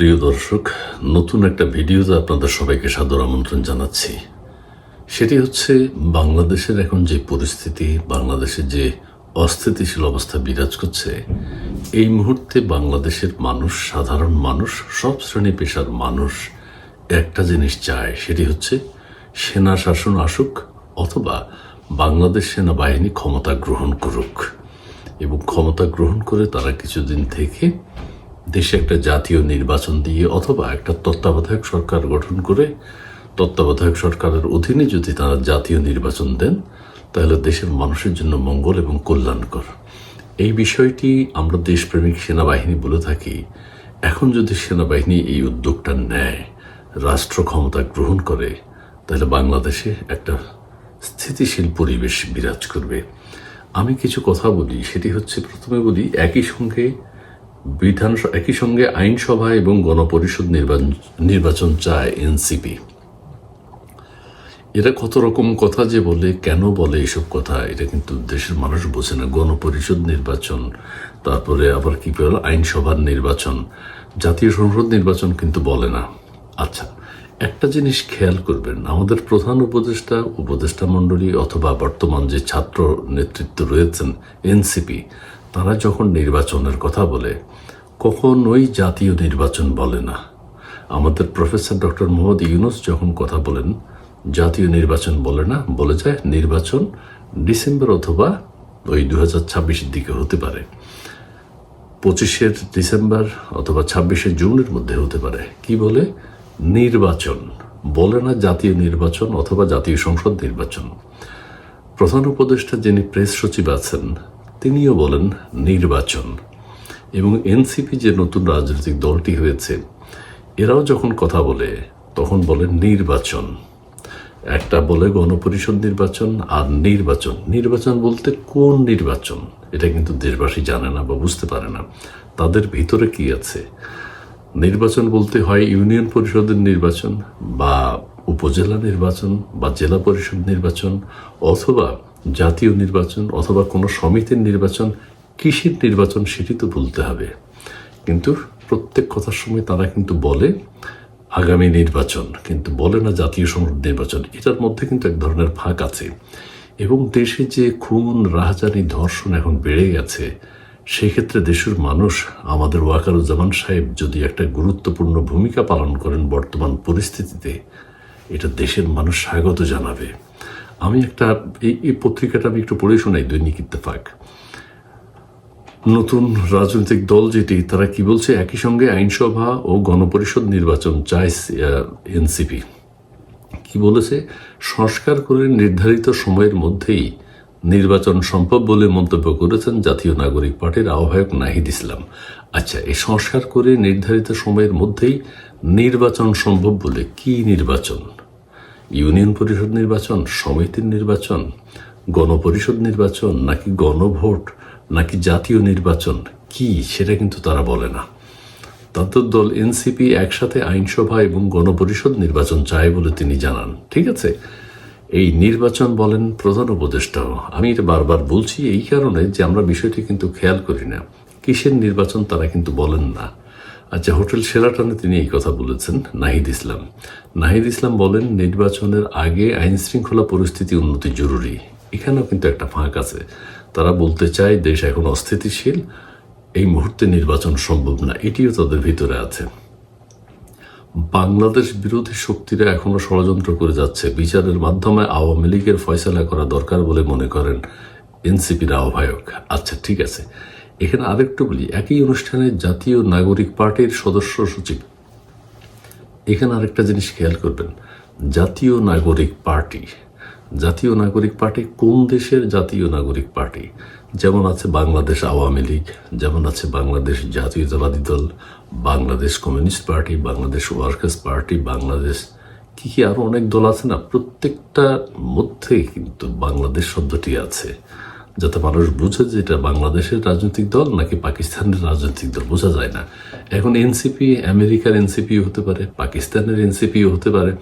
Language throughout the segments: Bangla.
প্রিয় দর্শক, নতুন একটা ভিডিওতে আপনাদের সবাইকে সাদর আমন্ত্রণ জানাচ্ছি। সেটি হচ্ছে, বাংলাদেশের এখন যে পরিস্থিতি, বাংলাদেশের যে অস্থিতিশীল অবস্থা বিরাজ করছে, এই মুহূর্তে বাংলাদেশের মানুষ, সাধারণ মানুষ, সব শ্রেণি পেশার মানুষ একটা জিনিস চায়, সেটি হচ্ছে সেনা শাসন আসুক অথবা বাংলাদেশ সেনাবাহিনী ক্ষমতা গ্রহণ করুক। এবং ক্ষমতা গ্রহণ করে তারা কিছুদিন থেকে দেশে একটা জাতীয় নির্বাচন দিয়ে অথবা একটা তত্ত্বাবধায়ক সরকার গঠন করে তত্ত্বাবধায়ক সরকারের অধীনে যদি তারা জাতীয় নির্বাচন দেন, তাহলে দেশের মানুষের জন্য মঙ্গল এবং কল্যাণকর। এই বিষয়টি আমরা দেশপ্রেমিক সেনাবাহিনী বলে থাকি। এখন যদি সেনাবাহিনী এই উদ্যোগটা নেয়, রাষ্ট্র ক্ষমতা গ্রহণ করে, তাহলে বাংলাদেশে একটা স্থিতিশীল পরিবেশ বিরাজ করবে। আমি কিছু কথা বলি, সেটি হচ্ছে প্রথমে বলি, একই সঙ্গে বিধান একই সঙ্গে আইনসভা এবং গণপরিষদ নির্বাচন নির্বাচন চায় এনসিপি। এরা কত রকম কথা যে বলে, কেন বলে এসব কথা, এটা কিন্তু দেশের মানুষ বোঝে না। গণপরিষদ নির্বাচন, তারপরে আবার কি বলে? আইনসভার নির্বাচন। জাতীয় সংসদ নির্বাচন কিন্তু বলে না। আচ্ছা একটা জিনিস খেয়াল করবেন। আমাদের প্রধান উপদেষ্টা উপদেষ্টা মণ্ডলী অথবা বর্তমান যে ছাত্র নেতৃত্ব রয়েছেন, এনসিপি তারা যখন নির্বাচনের কথা বলে, কখনোই জাতীয় নির্বাচন বলে না। আমাদের প্রফেসর ডক্টর মোহাম্মদ ইউনুস যখন কথা বলেন, জাতীয় নির্বাচন বলে না, বলে যায় নির্বাচন ডিসেম্বর অথবা ওই দু হাজার দিকে হতে পারে। পঁচিশের ডিসেম্বর অথবা ছাব্বিশে জুনের মধ্যে হতে পারে। কি বলে? নির্বাচন। বলে না জাতীয় নির্বাচন অথবা জাতীয় সংসদ নির্বাচন। প্রধান উপদেষ্টা যিনি প্রেস সচিব আছেন তিনিও বলেন, নির্বাচন। এবং এনসিপি যে নতুন রাজনৈতিক দলটি হয়েছে, এরাও যখন কথা বলে, তখন বলে নির্বাচন। একটা বলে গণপরিষদ নির্বাচন আর নির্বাচন। নির্বাচন বলতে কোন নির্বাচন? এটা কিন্তু দেশবাসী জানে না বা বুঝতে পারে না। তাদের ভিতরে কি আছে? নির্বাচন বলতে হয় ইউনিয়ন পরিষদের নির্বাচন বা উপজেলা নির্বাচন বা জেলা পরিষদ নির্বাচন অথবা জাতীয় নির্বাচন অথবা কোনো সমিতির নির্বাচন, কৃষির নির্বাচন সেটি তো বলতে হবে। কিন্তু প্রত্যেক কথার সময় তারা কিন্তু বলে আগামী নির্বাচন, কিন্তু বলে না জাতীয় সংসদ নির্বাচন। এটার মধ্যে কিন্তু এক ধরনের ফাঁক আছে। এবং দেশে যে খুন, রাহাজানি, ধর্ষণ এখন বেড়ে গেছে, সেক্ষেত্রে দেশের মানুষ, আমাদের ওয়াকারুজ্জামান সাহেব যদি একটা গুরুত্বপূর্ণ ভূমিকা পালন করেন বর্তমান পরিস্থিতিতে, এটা দেশের মানুষ স্বাগত জানাবে। আমি একটা, এই পত্রিকাটা আমি একটু পড়ে শোনাই, দৈনিক ইত্তেফাক। নতুন রাজনৈতিক দল যেটি, তারা কি বলছে? একই সঙ্গে আইনসভা ও গণপরিষদ নির্বাচন চায় এনসিপি। কি বলেছে? সংস্কার করে নির্ধারিত সময়ের মধ্যেই নির্বাচন সম্ভব বলে মন্তব্য করেছেন জাতীয় নাগরিক পার্টির আহ্বায়ক নাহিদ ইসলাম। আচ্ছা এই সংস্কার করে নির্ধারিত সময়ের মধ্যেই নির্বাচন সম্ভব বলে কি নির্বাচন? ইউনিয়ন পরিষদ নির্বাচন, সমিতির নির্বাচন, গণপরিষদ নির্বাচন, নাকি গণভোট, নাকি জাতীয় নির্বাচন, কি সেটা কিন্তু তারা বলে না। তাদের দল এনসিপি একসাথে আইনসভা এবং গণপরিষদ নির্বাচন চায় বলে তিনি জানান। ঠিক আছে? এই নির্বাচন বলেন প্রধান উপদেষ্টাও আমি এটা বারবার বলছি এই কারণে যে আমরা বিষয়টি কিন্তু খেয়াল করি না। কিসের নির্বাচন তারা কিন্তু বলেন না। আচ্ছা হোটেল সেরাটনে তিনি এই কথা বলেছেন, নাহিদ ইসলাম। নাহিদ ইসলাম বলেন, নির্বাচনের আগে আইন শৃঙ্খলা পরিস্থিতি উন্নতি জরুরি। এখানেও কিন্তু একটা ফাঁক আছে। তারা বলতে চায়, দেশ এখন অস্থিতিশীল, এই মুহূর্তে নির্বাচন সম্ভব না। এটিও তাদের ভিতরে আছে। বাংলাদেশ বিরোধী শক্তিরা এখনও ষড়যন্ত্র করে যাচ্ছে। বিচারের মাধ্যমে আওয়ামী লীগের ফয়সলা করা দরকার বলে মনে করেন এনসিপির আহ্বায়ক। আচ্ছা ঠিক আছে। এখানে আরেকটু বলি, একই অনুষ্ঠানে জাতীয় নাগরিক পার্টির সদস্য সচিব। এখানে আরেকটা জিনিস খেয়াল করবেন, জাতীয় নাগরিক পার্টি। জাতীয় নাগরিক পার্টি কোন দেশের জাতীয় নাগরিক পার্টি? যেমন আছে বাংলাদেশ আওয়ামী লীগ, যেমন আছে বাংলাদেশ জাতীয়তাবাদী দল, Bangladesh communist party, Bangladesh workers party, Bangladesh কি কি আরও অনেক দল আছে না? প্রত্যেকটা মধ্যে কিন্তু বাংলাদেশ শব্দটি আছে। যাতে মানুষ বুঝে যে এটা বাংলাদেশের রাজনৈতিক দল নাকি পাকিস্তানের রাজনৈতিক দল, বোঝা যায় না। এখন এনসিপি, আমেরিকার এনসিপিও হতে পারে, পাকিস্তানের এনসিপিও হতে পারে,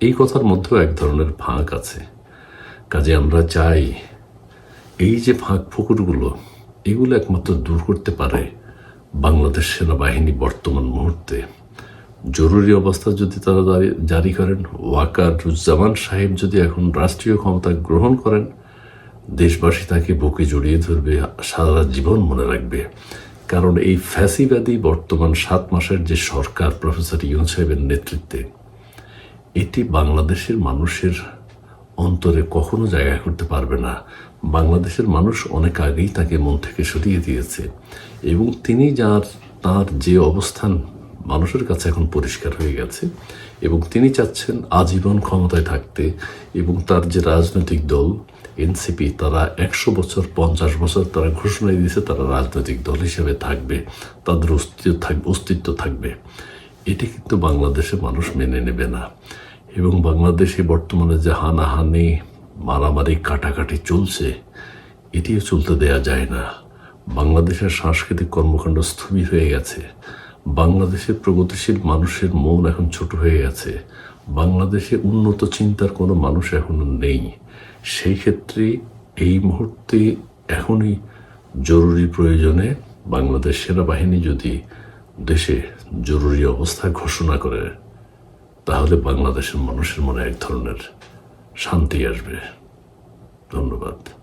এই কথার মধ্যেও এক ধরনের ফাঁক আছে। কাজে আমরা চাই এই যে ফাঁক ফুকুরগুলো, এগুলো একমাত্র দূর করতে পারে বাংলাদেশ সেনাবাহিনী বর্তমান মুহূর্তে। জরুরি অবস্থা যদি তারা জারি- করেন ওয়াকার রুজ্জামান সাহেব যদি এখন রাষ্ট্রীয় ক্ষমতা গ্রহণ করেন দেশবাসী তাকে বুকে জড়িয়ে ধরবে, সারা জীবন মনে রাখবে। কারণ এই ফ্যাসিবাদী বর্তমান সাত মাসের যে সরকার প্রফেসর ইউন সাহেবের নেতৃত্বে, এটি বাংলাদেশের মানুষের অন্তরে কখনো জায়গা করতে পারবে না। বাংলাদেশের মানুষ অনেক আগেই তাকে মন থেকে সরিয়ে দিয়েছে। এবং তিনি যার, তার যে অবস্থান মানুষের কাছে এখন পরিষ্কার হয়ে গেছে এবং তিনি চাচ্ছেন আজীবন ক্ষমতায় থাকতে এবং তার যে রাজনৈতিক দল, এনসিপি, তারা একশো বছর, পঞ্চাশ বছর তারা ঘোষণা দিয়েছে তারা রাজনৈতিক দল হিসেবে থাকবে, তাদের অস্তিত্ব থাকবে অস্তিত্ব থাকবে। এটি কিন্তু বাংলাদেশে মানুষ মেনে নেবে না এবং বাংলাদেশে বর্তমানে যে হানাহানি, মারামারি, কাটাকাটি চলছে, এটিও চলতে দেয়া যায় না। বাংলাদেশের সাংস্কৃতিক কর্মকাণ্ড স্থবির হয়ে গেছে। বাংলাদেশের প্রগতিশীল মানুষের মন এখন ছোট হয়ে গেছে। বাংলাদেশে উন্নত চিন্তার কোনো মানুষ এখনও নেই। সেই ক্ষেত্রে এই মুহূর্তে এখনই জরুরি প্রয়োজনে বাংলাদেশ সেনাবাহিনী যদি দেশে জরুরি অবস্থা ঘোষণা করে, তাহলে বাংলাদেশের মানুষের মনে এক ধরনের শান্তি আসবে। ধন্যবাদ।